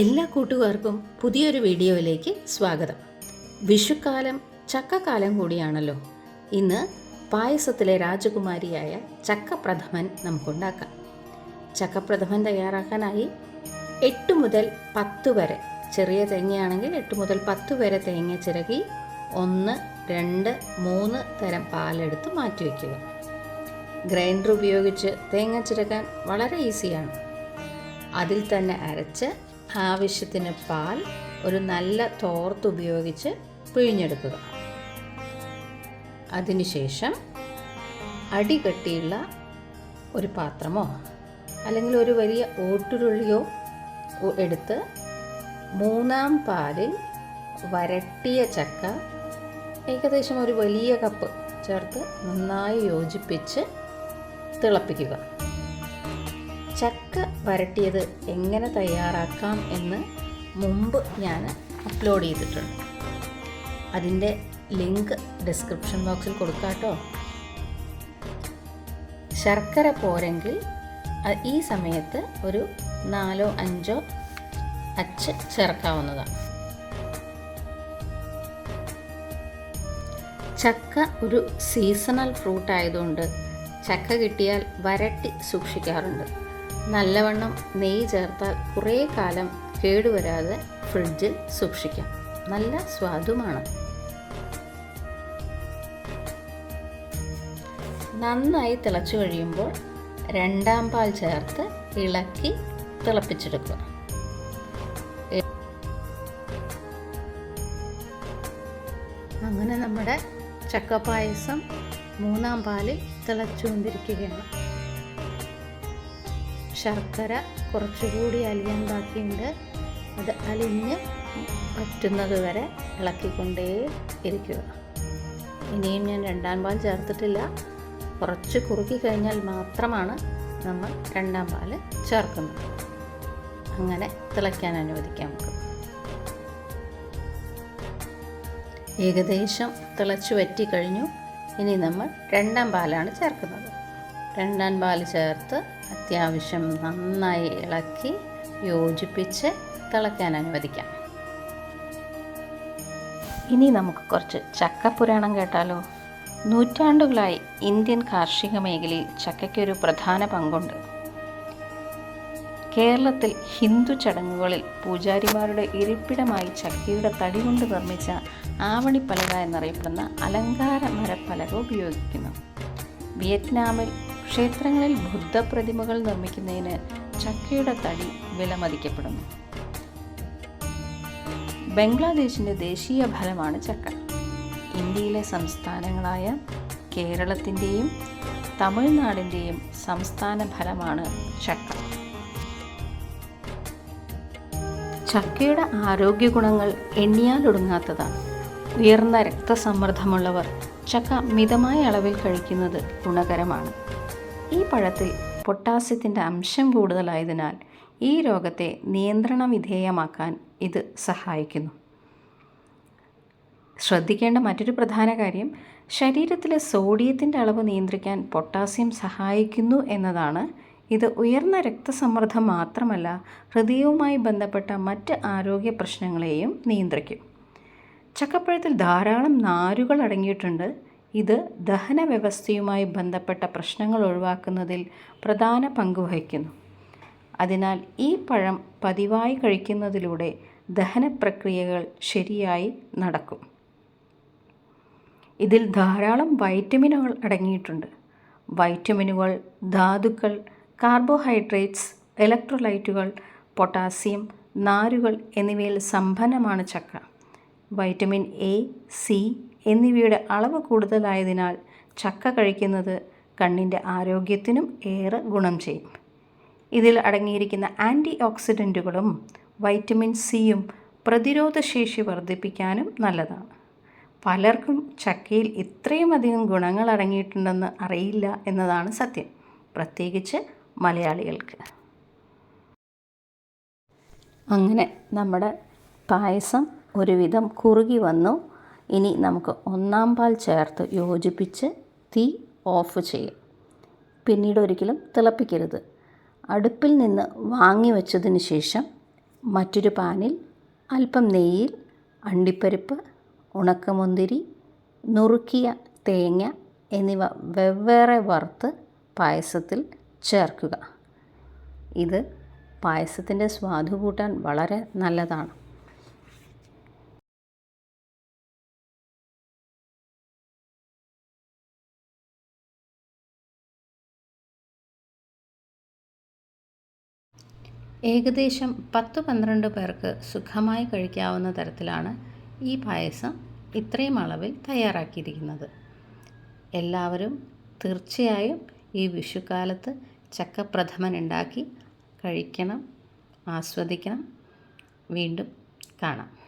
എല്ലാ കൂട്ടുകാർക്കും പുതിയൊരു വീഡിയോയിലേക്ക് സ്വാഗതം. വിഷുക്കാലം ചക്കക്കാലം കൂടിയാണല്ലോ. ഇന്ന് പായസത്തിലെ രാജകുമാരിയായ ചക്കപ്രഥമൻ നമുക്കുണ്ടാക്കാം. ചക്കപ്രഥമൻ തയ്യാറാക്കാനായി എട്ട് മുതൽ പത്ത് വരെ ചെറിയ തേങ്ങയാണെങ്കിൽ എട്ട് മുതൽ പത്ത് വരെ തേങ്ങ ചിരകി ഒന്ന് രണ്ട് മൂന്ന് തരം പാലെടുത്ത് മാറ്റിവെക്കുക ഗ്രൈൻഡർ ഉപയോഗിച്ച് തേങ്ങ ചിരകാൻ വളരെ ഈസിയാണ്. അതിൽ തന്നെ അരച്ച് ആവശ്യത്തിന് പാൽ ഒരു നല്ല തോർത്ത് ഉപയോഗിച്ച് പിഴിഞ്ഞെടുക്കുക. അതിനുശേഷം അടികട്ടിയുള്ള ഒരു പാത്രമോ അല്ലെങ്കിൽ ഒരു വലിയ ഓട്ടുരുളിയോ എടുത്ത് മൂന്നാം പാലിൽ വരട്ടിയ ചക്ക ഏകദേശം ഒരു വലിയ കപ്പ് ചേർത്ത് നന്നായി യോജിപ്പിച്ച് തിളപ്പിക്കുക. ചക്ക വരട്ടിയത് എങ്ങനെ തയ്യാറാക്കാം എന്ന് മുമ്പ് ഞാൻ അപ്ലോഡ് ചെയ്തിട്ടുണ്ട്. അതിന്റെ ലിങ്ക് ഡിസ്ക്രിപ്ഷൻ ബോക്സിൽ കൊടുക്കാട്ടോ ശർക്കര പോരെങ്കിൽ ഈ സമയത്ത് ഒരു നാലോ അഞ്ചോ അച്ച് ചേർക്കാവുന്നതാണ്. ചക്ക ഒരു സീസണൽ ഫ്രൂട്ട് ആയതുകൊണ്ട് ചക്ക കിട്ടിയാൽ വരട്ടി സൂക്ഷിക്കാറുണ്ട്. നല്ലവണ്ണം നെയ്യ് ചേർത്താൽ കുറേ കാലം കേടുവരാതെ ഫ്രിഡ്ജിൽ സൂക്ഷിക്കാം. നല്ല സ്വാദുമാണ്. നന്നായി തിളച്ചു കഴിയുമ്പോൾ രണ്ടാം പാൽ ചേർത്ത് ഇളക്കി തിളപ്പിച്ചെടുക്കുക. അങ്ങനെ നമ്മുടെ ചക്കപ്പായസം മൂന്നാം പാലിൽ തിളച്ചുകൊണ്ടിരിക്കുകയാണ്. ശർക്കര കുറച്ചുകൂടി അലിയാൻ ബാക്കിയുണ്ട് അത് അലിഞ്ഞ് പറ്റുന്നത് വരെ ഇളക്കിക്കൊണ്ടേ ഇരിക്കുക. ഇനിയും ഞാൻ രണ്ടാം പാൽ ചേർത്തിട്ടില്ല. കുറച്ച് കുറുക്കി കഴിഞ്ഞാൽ മാത്രമാണ് നമ്മൾ രണ്ടാം പാൽ ചേർക്കുന്നത്. അങ്ങനെ തിളയ്ക്കാൻ അനുവദിക്കാം നമുക്ക്. ഏകദേശം തിളച്ചു വറ്റി കഴിഞ്ഞു. ഇനി നമ്മൾ രണ്ടാം പാലാണ് ചേർക്കുന്നത്. രണ്ടാം പാൽ ചേർത്ത് അത്യാവശ്യം നന്നായി ഇളക്കി യോജിപ്പിച്ച് തിളയ്ക്കാൻ അനുവദിക്കാം. ഇനി നമുക്ക് കുറച്ച് ചക്കപ്പുരാണം കേട്ടാലോ? നൂറ്റാണ്ടുകളായി ഇന്ത്യൻ കാർഷിക മേഖലയിൽ ചക്കയ്ക്കൊരു പ്രധാന പങ്കുണ്ട്. കേരളത്തിൽ ഹിന്ദു ചടങ്ങുകളിൽ പൂജാരിമാരുടെ ഇരിപ്പിടമായി ചക്കയുടെ തടി കൊണ്ട് നിർമ്മിച്ച ആവണിപ്പലക എന്നറിയപ്പെടുന്ന അലങ്കാര മരപ്പലക ഉപയോഗിക്കുന്നു. വിയറ്റ്നാമിൽ ക്ഷേത്രങ്ങളിൽ ബുദ്ധപ്രതിമകൾ നിർമ്മിക്കുന്നതിന് ചക്കയുടെ തടി വിലമതിക്കപ്പെടുന്നു. ബംഗ്ലാദേശിന്റെ ദേശീയ ഫലമാണ് ചക്ക. ഇന്ത്യയിലെ സംസ്ഥാനങ്ങളായ കേരളത്തിന്റെയും തമിഴ്നാടിന്റെയും സംസ്ഥാന ഫലമാണ് ചക്ക. ചക്കയുടെ ആരോഗ്യ ഗുണങ്ങൾ എണ്ണിയാലൊടുങ്ങാത്തതാണ്. ഉയർന്ന രക്തസമ്മർദ്ദമുള്ളവർ ചക്ക മിതമായ അളവിൽ കഴിക്കുന്നത് ഗുണകരമാണ്. ഈ പഴത്തിൽ പൊട്ടാസ്യത്തിന്റെ അംശം കൂടുതലായതിനാൽ ഈ രോഗത്തെ നിയന്ത്രണ വിധേയമാക്കാൻ ഇത് സഹായിക്കുന്നു. ശ്രദ്ധിക്കേണ്ട മറ്റൊരു പ്രധാന കാര്യം ശരീരത്തിലെ സോഡിയത്തിന്റെ അളവ് നിയന്ത്രിക്കാൻ പൊട്ടാസ്യം സഹായിക്കുന്നു എന്നതാണ്. ഇത് ഉയർന്ന രക്തസമ്മർദ്ദം മാത്രമല്ല ഹൃദയവുമായി ബന്ധപ്പെട്ട മറ്റ് ആരോഗ്യ പ്രശ്നങ്ങളെയും നിയന്ത്രിക്കും. ചക്കപ്പഴത്തിൽ ധാരാളം നാരുകൾ അടങ്ങിയിട്ടുണ്ട്. ഇത് ദഹന വ്യവസ്ഥയുമായി ബന്ധപ്പെട്ട പ്രശ്നങ്ങൾ ഒഴിവാക്കുന്നതിൽ പ്രധാന പങ്ക് വഹിക്കുന്നു. അതിനാൽ ഈ പഴം പതിവായി കഴിക്കുന്നതിലൂടെ ദഹന പ്രക്രിയകൾ ശരിയായി നടക്കും. ഇതിൽ ധാരാളം വൈറ്റമിനുകൾ അടങ്ങിയിട്ടുണ്ട്. വൈറ്റമിനുകൾ ധാതുക്കൾ കാർബോഹൈഡ്രേറ്റ്സ് ഇലക്ട്രോലൈറ്റുകൾ പൊട്ടാസ്യം നാരുകൾ എന്നിവയിൽ സമ്പന്നമാണ് ചക്ക വൈറ്റമിൻ എ സി എന്നിവയുടെ അളവ് കൂടുതലായതിനാൽ ചക്ക കഴിക്കുന്നത് കണ്ണിന്റെ ആരോഗ്യത്തിനും ഏറെ ഗുണം ചെയ്യും. ഇതിൽ അടങ്ങിയിരിക്കുന്ന ആന്റി ഓക്സിഡന്റുകളും വൈറ്റമിൻ സിയും പ്രതിരോധശേഷി വർദ്ധിപ്പിക്കാനും നല്ലതാണ്. പലർക്കും ചക്കയിൽ ഇത്രയും അധികം ഗുണങ്ങൾ അടങ്ങിയിട്ടുണ്ടെന്ന് അറിയില്ല എന്നതാണ് സത്യം. പ്രത്യേകിച്ച് മലയാളികൾക്ക്. അങ്ങനെ നമ്മുടെ പായസം ഒരുവിധം കുറുകി വന്നു. ഇനി നമുക്ക് ഒന്നാം പാൽ ചേർത്ത് യോജിപ്പിച്ച് തീ ഓഫ് ചെയ്യാം. പിന്നീട് ഒരിക്കലും തിളപ്പിക്കരുത്. അടുപ്പിൽ നിന്ന് വാങ്ങി വെച്ചതിന് ശേഷം മറ്റൊരു പാനിൽ അല്പം നെയ്യിൽ അണ്ടിപ്പരിപ്പ് ഉണക്കമുന്തിരി നുറുക്കിയ തേങ്ങ എന്നിവ വെവ്വേറെ വറുത്ത് പായസത്തിൽ ചേർക്കുക. ഇത് പായസത്തിന്റെ സ്വാദ് കൂട്ടാൻ വളരെ നല്ലതാണ്. ഏകദേശം പത്ത് പന്ത്രണ്ട് പേർക്ക് സുഖമായി കഴിക്കാവുന്ന തരത്തിലാണ് ഈ പായസം ഇത്രയും അളവിൽ തയ്യാറാക്കിയിരിക്കുന്നത്. എല്ലാവരും തീർച്ചയായും ഈ വിഷുക്കാലത്ത് ചക്കപ്രഥമൻ ഉണ്ടാക്കി കഴിക്കണം ആസ്വദിക്കണം. വീണ്ടും കാണാം.